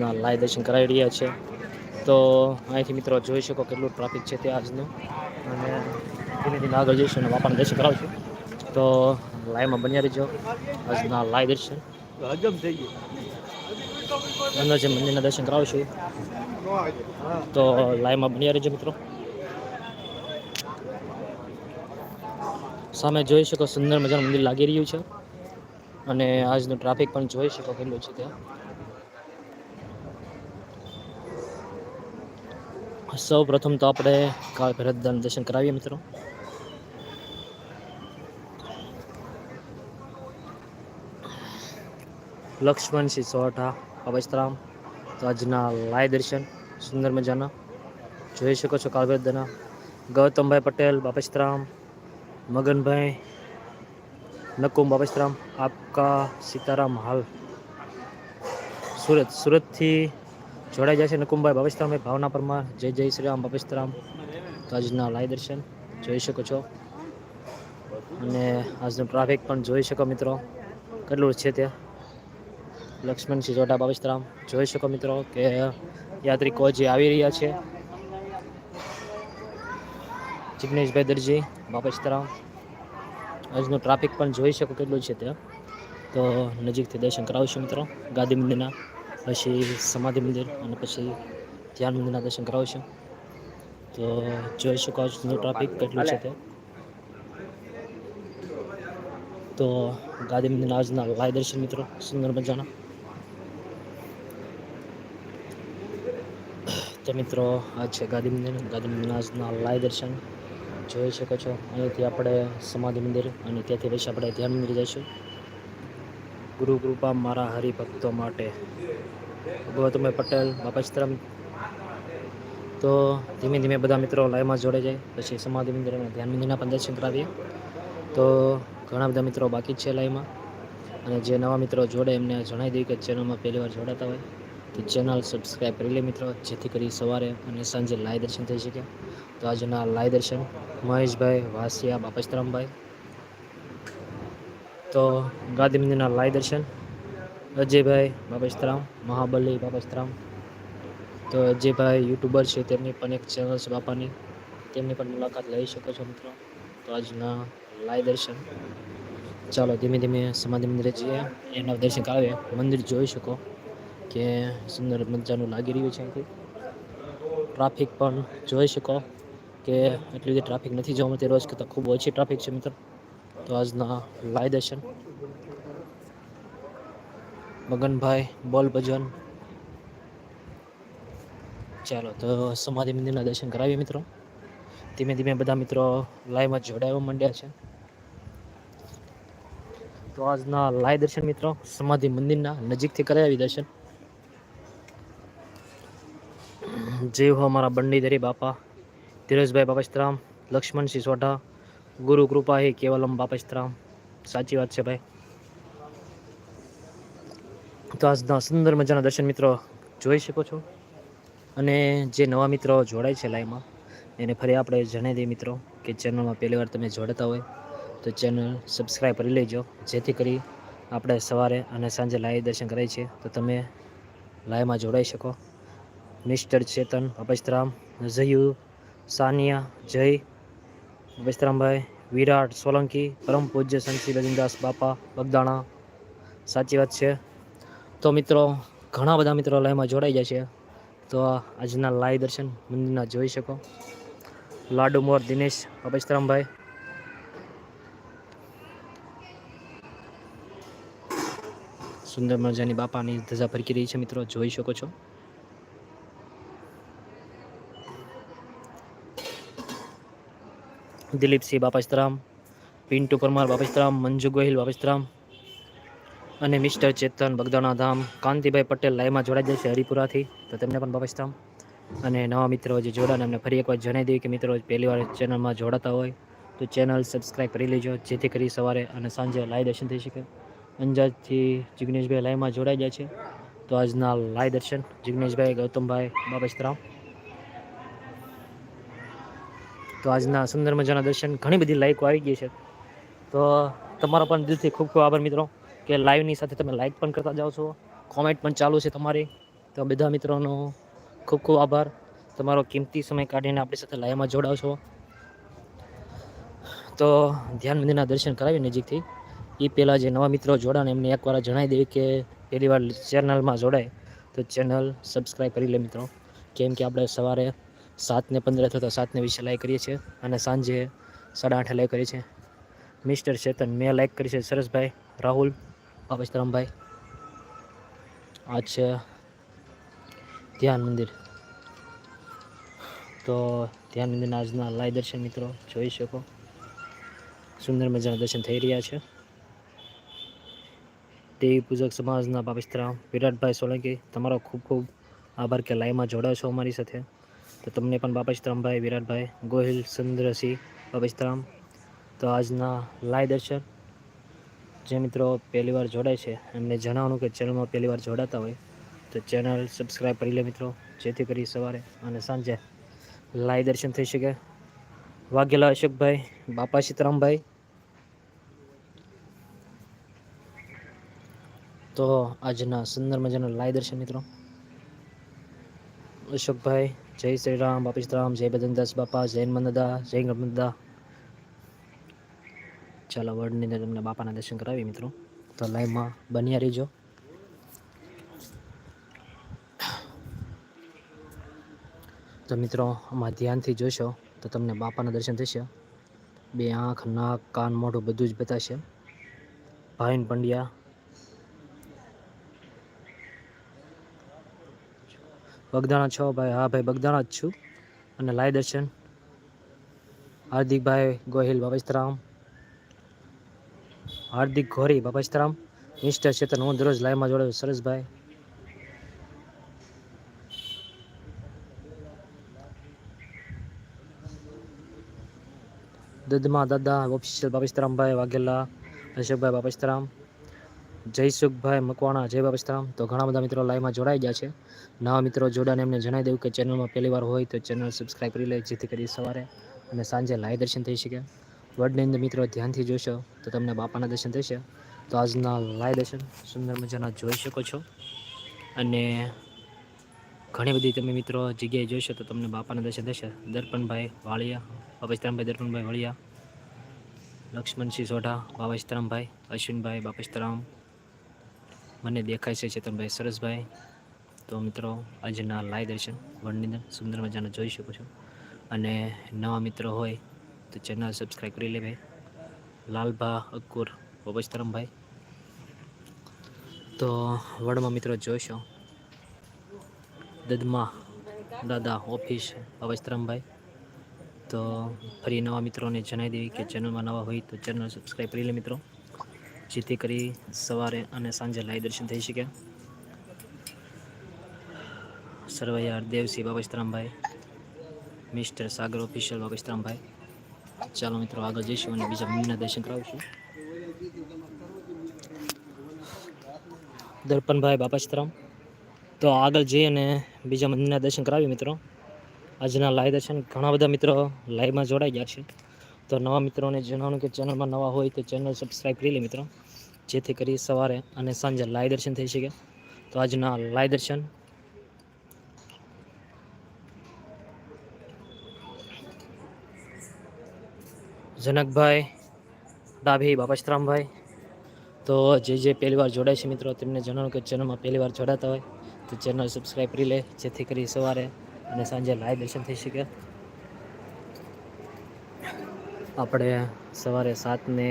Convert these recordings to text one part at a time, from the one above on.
ના લાય દર્શન કરાવી રહ્યા છે. તો અહીંથી મિત્રો જોઈ શકો કેટલું ટ્રાફિક છે તે આજનું. અને ધીમે ધીમે આગળ જઈશું અને બાપાને દર્શન કરાવશું. તો લાઈવમાં બન્યા રહીજો. આજના લાય દર્શન. હજમ થઈ ગયું. અંદર જે મંદિરના દર્શન કરાવશું. તો લાઈવમાં બન્યા રહીજો મિત્રો. સામે જોઈ શકો સુંદર મજાનું મંદિર લાગી રહ્યું છે. અને આજનું ટ્રાફિક પણ જોઈ શકો કેટલું છે ત્યાં. સૌ પ્રથમ તો આપણે કાળ ભરતદાન દર્શન કરાવીએ મિત્રો. લક્ષ્મણસિંહ સોઢા અવસ્ત્રામ તો આજના લાય દર્શન, સુંદર મજાના. જોઈ શકો છો કાળભેદના ગૌતમભાઈ પટેલ બાપસ્તરામ મગનભાઈ નકુમ બાપસ્તરામ આપકા સીતારામ હાલ. સુરત, સુરતથી જોડાઈ છે નકુમભાઈ બાપસ્તરામ ભાવના પરમાર. જય જય શ્રી રામ ભવિષ્યરામ. તો આજના લાઈ દર્શન જોઈ શકો છો. અને આજનું ટ્રાફિક પણ જોઈ શકો મિત્રો. કેટલું છે તે? લક્ષ્મણસિંહ જોડા ભવિષ્યરામ. જોઈ શકો મિત્રો કે યાત્રિકો જે આવી રહ્યા છે. જિગ્નેશભાઈ દરજી બાપસ્તરામ આજનું ટ્રાફિક પણ જોઈ શકો કેટલું છે ત્યાં તો નજીકથી દર્શન કરાવીશું મિત્રો ગાંધી મંદિરના. પછી સમાધિ મંદિર અને પછી ધ્યાન મંદિરના દર્શન કરાવીશું. તો જોઈ શકો આજનું ટ્રાફિક કેટલું છે તે તો ગાંધી મંદિરના આજના લાય દર્શન મિત્રો, સુંદર મજાના. તો મિત્રો, આ છે ગાંધી મંદિર. ગાંધી મંદિરના આજના લાય દર્શન જોઈ શકો છો. અહીંથી આપણે સમાધિ મંદિર અને ત્યાંથી પછી આપણે ધ્યાન મંદિર જઈશું. ગુરુ કૃપા મારા હરિભક્તો માટે. ગૌતમભાઈ પટેલ બાપાશ્રમ તો ધીમે ધીમે બધા મિત્રો લાઈવમાં જોડે જાય. પછી સમાધિ મંદિર અને ધ્યાન મંદિરના દર્શન કરાવીએ. તો ઘણા બધા મિત્રો બાકી છે લાઈવમાં. અને જે નવા મિત્રો જોડે એમને જણાવી દઈએ કે ચેનલમાં પહેલી વાર જોડાતા હોય, તો ચેનલ સબસ્ક્રાઈબ કરી લે મિત્રો, જેથી કરી સવારે અને સાંજે લાઈવ દર્શન થઈ શકે. તો આજના લાઈવ દર્શન મહેશભાઈ વાસિયા બાપસ્તરામભાઈ તો ગાંધી મંદિરના લાય દર્શન. અજયભાઈ બાપસ્તરામ, મહાબલી બાપસ્તરામ. તો અજયભાઈ યુટ્યુબર છે, તેમની પણ એક ચેનલ છે બાપાની. તેમની પણ મુલાકાત લઈ શકો છો મિત્રો. તો આજના લાય દર્શન. ચાલો ધીમે ધીમે સમાધિ મંદિરે જઈએ. એના દર્શન કરાવીએ. મંદિર જોઈ શકો કે સુંદર મજાનું લાગી રહ્યું છે અહીંથી. ટ્રાફિક પણ જોઈ શકો કે એટલી બધી ટ્રાફિક નથી જોવા મળતી. રોજ કરતાં ખૂબ ઓછી ટ્રાફિક છે મિત્રો. તો આજના લાય દર્શન. મગનભાઈ, બોલ ભજન. ચાલો, તો સમાધિ મંદિરના દર્શન કરાવીએ મિત્રો. ધીમે ધીમે બધા મિત્રો લાઈવમાં જોડાવા માંડ્યા છે. તો આજના લાય દર્શન મિત્રો સમાધિ મંદિરના નજીકથી કરાવી દર્શન. જય હો મારા બંડીધરી બાપા. ધીરજભાઈ બાપસ્તરામ લક્ષ્મણસિંહ સોઢા ગુરુ કૃપા હે, કેવલમ બાપસ્ત્રામ સાચી વાત છે ભાઈ. તો આજના સુંદર મજાના દર્શન મિત્રો જોઈ શકો છો. અને જે નવા મિત્રો જોડાય છે લાઈવમાં, એને ફરી આપણે જણાવી દઈએ મિત્રો કે ચેનલમાં પહેલી વાર તમે જોડાતા હોય, તો ચેનલ સબસ્ક્રાઈબ કરી લેજો. જેથી કરી આપણે સવારે અને સાંજે લાઈવ દર્શન કરાય છે. તો તમે લાઈવમાં જોડાઈ શકો. મિસ્ટર ચેતન અપસ્તરામ ઝયુ સાનિયા, જય અપસ્તરામભાઈ વિરાટ, સોલંકી, પરમ પૂજ્ય સંશી રજનદાસ બાપા, બગદાણા. સાચી વાત છે. તો મિત્રો, ઘણા બધા મિત્રો લાઈવમાં જોડાઈ જાય છે. તો આજના લાઈવ દર્શન મંદિરના જોઈ શકો. લાડુ મોર દિનેશ અપસ્તરામભાઈ સુંદર મજાની બાપાની ધજા ફરકી રહી છે મિત્રો, જોઈ શકો છો. દિલીપસિંહ બાપાસ્તરામ પિન્ટુ પરમાર બાપસ્તરામ મંજુ ગોહિલ બાપાસ્તરામ અને મિસ્ટર ચેતન બગદાણા ધામ. કાંતિભાઈ પટેલ લાઈવમાં જોડાઈ છે હરિપુરાથી. તો તેમને પણ બાપસ્તરામ અને નવા મિત્રો જે જોડાને એમને ફરી એકવાર જણાવી દઈએ કે મિત્રો પહેલી વાર ચેનલમાં જોડાતા હોય તો ચેનલ સબસ્ક્રાઈબ કરી લેજો. જેથી કરી સવારે અને સાંજે લાઈવ દર્શન થઈ શકે. અંજારથી જિગ્નેશભાઈ લાઈવમાં જોડાઈ જાય છે. તો આજના લાઈવ દર્શન જિગ્નેશભાઈ, ગૌતમભાઈ બાપસ્તરામ તો આજના સુંદર મજાના દર્શન ઘણી બધી લાઈકો આવી ગઈ છે. તો તમારો પણ દિલથી ખૂબ ખૂબ આભાર મિત્રો કે લાઈવની સાથે તમે લાઈક પણ કરતા જાઓ છો. કોમેન્ટ પણ ચાલુ છે તમારી. તો બધા મિત્રોનો ખૂબ ખૂબ આભાર. તમારો કિંમતી સમય કાઢીને આપણી સાથે લાઈવમાં જોડાવશો તો ધ્યાન મંદિરના દર્શન કરાવી નજીકથી. એ પહેલાં જે નવા મિત્રો જોડાને એમને એકવાર જણાવી દેવી કે પહેલી વાર ચેનલમાં જોડાય તો ચેનલ સબસ્ક્રાઈબ કરી લે મિત્રો. કેમ કે આપણે સવારે સાતને પંદરે થતા સાતને વીસે લાઈક કરીએ છીએ અને સાંજે સાડા આઠે લાઈક કરીએ છીએ. મિસ્ટર ચેતન, મેં લાઈક કરી છે. સરસભાઈ, રાહુલ બાપસ્તરામભાઈ આ છે ધ્યાન મંદિર. તો ધ્યાન મંદિરના આજના લાઈ દર્શન મિત્રો જોઈ શકો. સુંદર મજાના દર્શન થઈ રહ્યા છે. દેવી પૂજક સમાજના બાપસ્તરામ વિરાટભાઈ સોલંકી, તમારો ખૂબ ખૂબ આભાર કે લાઈવમાં જોડાયો અમારી સાથે. તો તમને પણ બાપસ્તરામભાઈ વિરાટભાઈ, ગોહિલ, સુંદરસિંહ બાપસ્તરામ તો આજના લાય દર્શન જે મિત્રો પહેલીવાર જોડાય છે, એમને જણાવવાનું કે ચેનલમાં પહેલી વાર જોડાતા હોય, તો ચેનલ સબસ્ક્રાઈબ કરી લે મિત્રો, જેથી કરી સવારે અને સાંજે લાય દર્શન થઈ શકે. વાઘેલા અશોકભાઈ, બાપા સીતરામભાઈ તો આજના સુંદર મજાના લાય દર્શન મિત્રો. અશોકભાઈ જય શ્રી રામ બાપી રામ, જય બદનદાસ બાપા જૈન મંદદા જય ગણમંદા ચાલો વર્ડની અંદર તમને બાપાના દર્શન કરાવી મિત્રો. તો લાઈવમાં બન્યા રહીજો. તો મિત્રો, આમાં ધ્યાનથી જોશો તો તમને બાપાના દર્શન થશે. બે આંખ, નાક, કાન, મોઢું બધું જ બતાશે. ભાઈન પંડ્યા બગદાણા છો ભાઈ? હા ભાઈ, બગદાણા જ છું. અને લાઈ દર્શન. હાર્દિકભાઈ ગોહિલ બાબસ્તરામ હાર્દિક ઘોરી બાબસ્તરામ મિસ્ટર ચેતન, હું દરરોજ લાઈવમાં જોડે સરસભાઈ. દદમા દાદા, ઓફિશિયલ બાબસ્તરામભાઈ વાઘેલા, અશોકભાઈ બાબસ્તરામ જયસુખભાઈ મકવાણા, જય બાબસ્તરામ તો ઘણા બધા મિત્રો લાઈવમાં જોડાઈ ગયા છે. નવા મિત્રો જોડાને એમને જણાવી દેવું કે ચેનલમાં પહેલી વાર હોય તો ચેનલ સબસ્ક્રાઈબ કરી લે, જેથી કરી સવારે અને સાંજે લાઈવ દર્શન થઈ શકે. વર્ડની અંદર મિત્રો ધ્યાનથી જોશો તો તમને બાપાના દર્શન થશે. તો આજના લાઈવ દર્શન સુંદર મજાના જોઈ શકો છો. અને ઘણી બધી તમે મિત્રો જગ્યાએ જોશો તો તમને બાપાના દર્શન થશે. દર્પણભાઈ વાળિયા બાપસ્તરામભાઈ દર્પણભાઈ વાળિયા, લક્ષ્મણસિંહ સોઢા બાપસ્તરામભાઈ અશ્વિનભાઈ બાપસ્તરામ મને દેખાય છે ચેતનભાઈ સરસભાઈ. તો મિત્રો, આજના લાય દર્શન અંદર સુંદર મજાના જોઈ શકો છો. અને નવા મિત્રો હોય તો ચેનલ સબસ્ક્રાઈબ કરી લે લાલભા અકુર બાપસ્તરામભાઈ તો વડમાં મિત્રો જોઈશો દદમા દાદા ઓફિસ અવસ્તરમભાઈ તો ફરી નવા મિત્રોને જણાવી દેવી કે ચેનલમાં નવા હોય તો ચેનલ સબસ્ક્રાઈબ કરી લે મિત્રો. જેથી કરી સવારે અને સાંજે લાય દર્શન થઈ શકે. સરવૈયા દેવસિંહ બાબસ્તરામભાઈ મિસ્ટર સાગર ઓફિશિયલ બાબસ્તરામભાઈ ચાલો મિત્રો, આગળ જઈશું અને બીજા મંદિરના દર્શન કરાવીશું. દર્પણભાઈ બાપાસ્તરામ તો આગળ જઈ અને બીજા મંદિરના દર્શન કરાવી મિત્રો. આજના લાઈવ દર્શન ઘણા બધા મિત્રો લાઈવમાં જોડાઈ ગયા છે. તો નવા મિત્રોને જણાવવાનું કે ચેનલમાં નવા હોય તો ચેનલ સબસ્ક્રાઈબ કરી લે મિત્રો. જેથી કરી સવારે અને સાંજે લાય દર્શન થઈ શકે. તો આજના લાય દર્શન. જનકભાઈ, ડાભી બાપાશ્રામભાઈ તો જે જે પહેલી વાર જોડાય છે મિત્રો, તેમને જણાવો કે ચેનલમાં પહેલી વાર જોડાતા હોય તો ચેનલ સબસ્ક્રાઈબ કરી લે. જેથી કરી સવારે અને સાંજે લાય દર્શન થઈ શકે. આપણે સવારે સાતને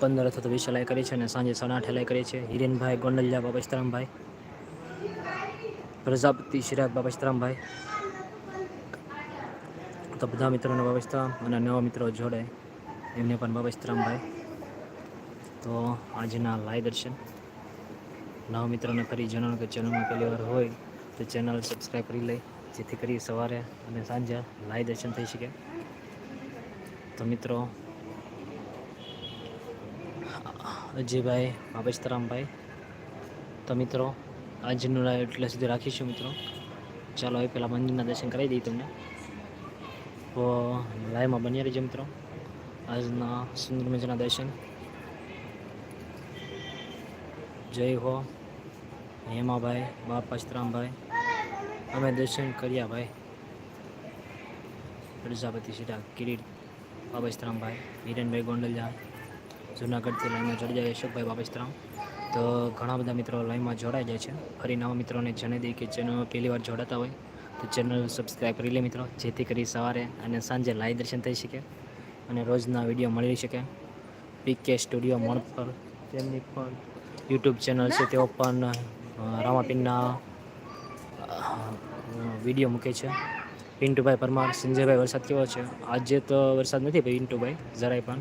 પંદર અથવા તો વીસ લાઈ કરી છે અને સાંજે સાડા આઠે લાઈ કરીએ છીએ હિરેનભાઈ, ગોંડલિયા બાબસ્તરામભાઈ પ્રજાપતિ, શિરાગ બાબસ્તરામભાઈ તો બધા મિત્રોને બાબસ્તરામ અને નવા મિત્રો જોડે એમને પણ બાબસ્તરામભાઈ તો આજના લાય દર્શન. નવા મિત્રોને ફરી જણાવો કે ચેનલમાં પહેલી વાર હોય તો ચેનલ સબસ્ક્રાઈબ કરી લે, જેથી કરી સવારે અને સાંજે લાય દર્શન થઈ શકે. તો મિત્રો, અજયભાઈ બાબસ્તરામભાઈ તો મિત્રો, આજનું લાઈવ એટલે સુધી રાખીશું મિત્રો. ચાલો હવે પહેલાં મંદિરના દર્શન કરાવી દઈએ તમને. તો લાઈવમાં બન્યા રહીજો મિત્રો. આજના સુંદર મજાના દર્શન. જય હો, હેમાભાઈ બાપસ્તરામભાઈ અમે દર્શન કર્યા ભાઈ. પ્રજાપતિ સીધા કિરીટ બાબસ્તરામભાઈ હિરેનભાઈ ગોંડલિયા, જુનાગઢથી લાઈનમાં જોડી જાય અશોકભાઈ બાબસ્તરામ તો ઘણા બધા મિત્રો લાઈનમાં જોડાઈ જાય છે. ફરી નવા મિત્રોને જણાવી દઈએ કે ચેનલ પહેલી વાર જોડાતા હોય, તો ચેનલ સબસ્ક્રાઈબ કરી લે મિત્રો, જેથી કરી સવારે અને સાંજે લાઈવ દર્શન થઈ શકે અને રોજના વીડિયો મળી શકે. પીકે સ્ટુડિયો મોડ પર તેમની પણ યુટ્યુબ ચેનલ છે, તેઓ પણ રામાપીનના વીડિયો મૂકે છે. પિન્ટુભાઈ પરમાર, સંજયભાઈ વરસાદ કેવો છે? આજે તો વરસાદ નથી પિન્ટુભાઈ, જરાય પણ.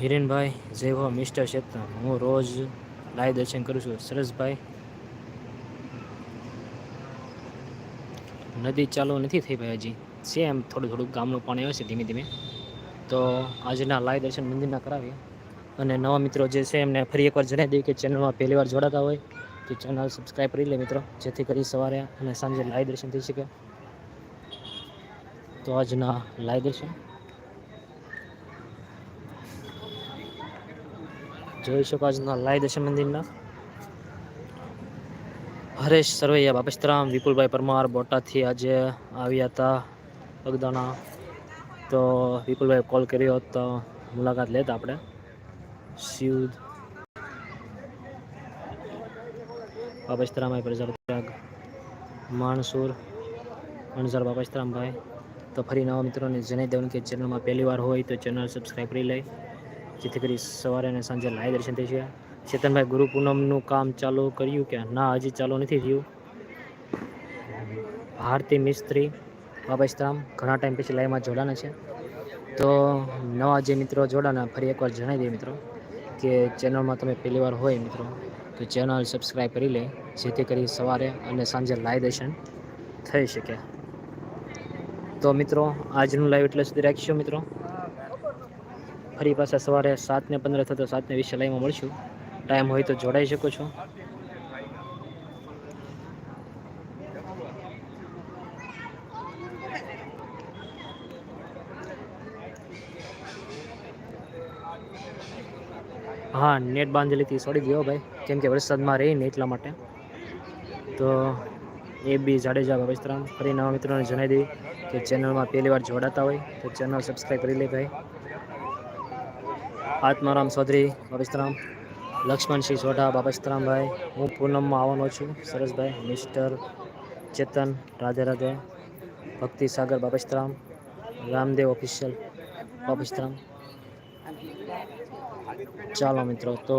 હિરેનભાઈ, જય હો મિસ્ટર ચેતન હું રોજ લાઈવ દર્શન કરું છું. સરસભાઈ, નદી ચાલુ નથી થઈ ભાઈ હજી. છે એમ થોડું થોડું ગામનું પાણી આવે છે ધીમે ધીમે. તો આજના લાઈવ દર્શન મંદિરના કરાવીએ. અને નવા મિત્રો જે છે એમને ફરી એકવાર જણાવી દઈએ કે ચેનલમાં પહેલી વાર જોડાતા હોય. તો ચેનલ સબસ્ક્રાઈબ કરી લે મિત્રો, જેથી કરી સવારે અને સાંજે લાઈવ દર્શન થઈ શકે. તો આજના લાઈવ દર્શન. જોઈ શકો આજના લાઈવ દર્શન મંદિરના. હરેશ સરવૈયા બાપસ્તરામ વિપુલભાઈ પરમાર, બોટાદથી આજે આવ્યા હતા બગદાણા તો વિપુલભાઈ કોલ કર્યો તો મુલાકાત લેતા આપણે. શિવ બાપસ્તરામભાઈ પ્રજાપતિ માણસુર અણઝર બાપસ્તરામભાઈ તો ફરી નવા મિત્રોને જણાવી દેવાનું કે ચેનલમાં પહેલી વાર હોય તો ચેનલ સબસ્ક્રાઈબ કરી લે જેથી કરી સવારે અને સાંજે લાઈવ દર્શન થઈ છે ચેતનભાઈ, ગુરુ પૂનમનું કામ ચાલુ કર્યું કે ના, હજી ચાલુ નથી થયું? ભારતી મિસ્ત્રી બાબાશ્રામ ઘણા ટાઈમ પછી લાઈવમાં જોડાના છે. તો નવા જે મિત્રો જોડાના, ફરી એકવાર જણાવી દઈએ મિત્રો, કે ચેનલમાં તમે પહેલી વાર હોય મિત્રો. તો ચેનલ સબસ્ક્રાઈબ કરી લે, જેથી કરી સવારે અને સાંજે લાઈવ દર્શન થઈ શકે. તો મિત્રો, આજનું લાઈવ એટલે સુધી રાખીશું મિત્રો. ફરી પાછા સવારે સાતને પંદર થતો સાતને વિશે લાઈવમાં મળશું. ટાઈમ હોય તો જોડાઈ શકો છો. હા, નેટ બાંધેલીથી છોડી ગયો ભાઈ. કેમ કે વરસાદમાં રહી ને એટલા માટે. તો એ બી જાડેજા બાબસ્તરામ ફરી નવા મિત્રોને જણાવી દઈએ કે ચેનલમાં પહેલી વાર જોડાતા હોય તો ચેનલ સબસ્ક્રાઈબ કરી લે ભાઈ. આત્મારામ ચૌધરી બાબસ્તરામ લક્ષ્મણસિંહ સોઢા બાબસ્તરામભાઈ હું પૂનમમાં આવવાનો છું. સરસભાઈ મિસ્ટર ચેતન, રાધે રાધે. ભક્તિ સાગર રામદેવ ઓફિશિયલ બાબસ્તરામ ચાલો મિત્રો, તો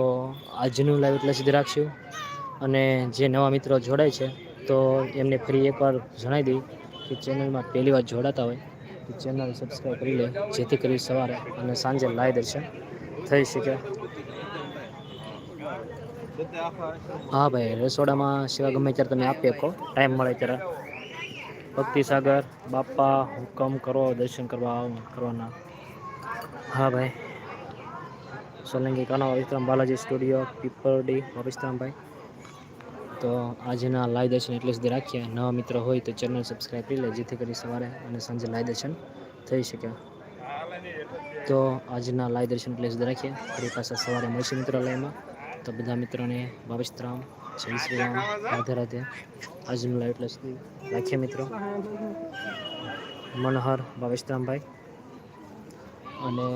આજનું લાઈવ એટલે સુધી રાખશું. અને જે નવા મિત્રો જોડાય છે, તો એમને ફરી એકવાર જણાવી દઈ કે ચેનલમાં પહેલી વાર જોડાતા હોય, તો ચેનલ સબસ્ક્રાઈબ કરી લે, જેથી કરી સવારે અને સાંજે લાઈવ દર્શન થઈ શકે. હા ભાઈ, રસોડામાં સેવા ગમે ત્યારે તમે આપી શકો. ટાઈમ મળે ત્યારે. ભક્તિ સાગર બાપા હુકમ કરો, દર્શન કરવા, કરવાના. હા ભાઈ. સોલંકી કાના વિક્રમ બાલાજી સ્ટુડિયો પીપરડી વિક્રમભાઈ તો આજના લાઈવ દર્શન એટલે સુધી રાખીએ. નવા મિત્રો હોય તો ચેનલ સબસ્ક્રાઈબ કરી લે, જેથી કરી સવારે અને સાંજે લાઈવ દર્શન થઈ શકે. તો આજના લાઈવ દર્શન એટલે સુધી રાખીએ. ફરી પાછા સવારે મળશે મિત્રો લાઈવમાં તો બધા મિત્રોને બાબસ્તરામ જય શ્રી રામ, રાધે રાધે. આજનું લાઈવ એટલે સુધી રાખીએ મિત્રો. મનોહર બાબસ્તરામભાઈ અને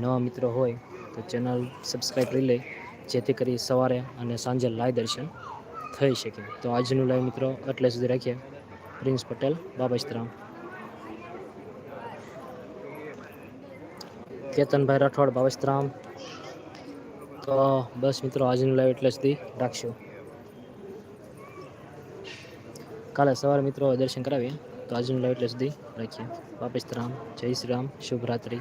નવા મિત્રો હોય તો ચેનલ સબસ્ક્રાઈબ કરી લે, જેથી કરી સવારે અને સાંજે લાઈવ દર્શન થઈ શકે. તો આજનું લાઈવ મિત્રો એટલે સુધી રાખીએ. પ્રિન્સ પટેલ બાબાશ્રામ કેતનભાઈ રાઠોડ બાબાશ્રામ તો બસ મિત્રો, આજનું લાઈવ એટલે સુધી રાખશું. કાલે સવારે મિત્રો દર્શન કરાવીએ. તો આજનું લાઈવ એટલે સુધી રાખીએ. બાબસ્તરામ જય શ્રી રામ શુભ રાત્રિ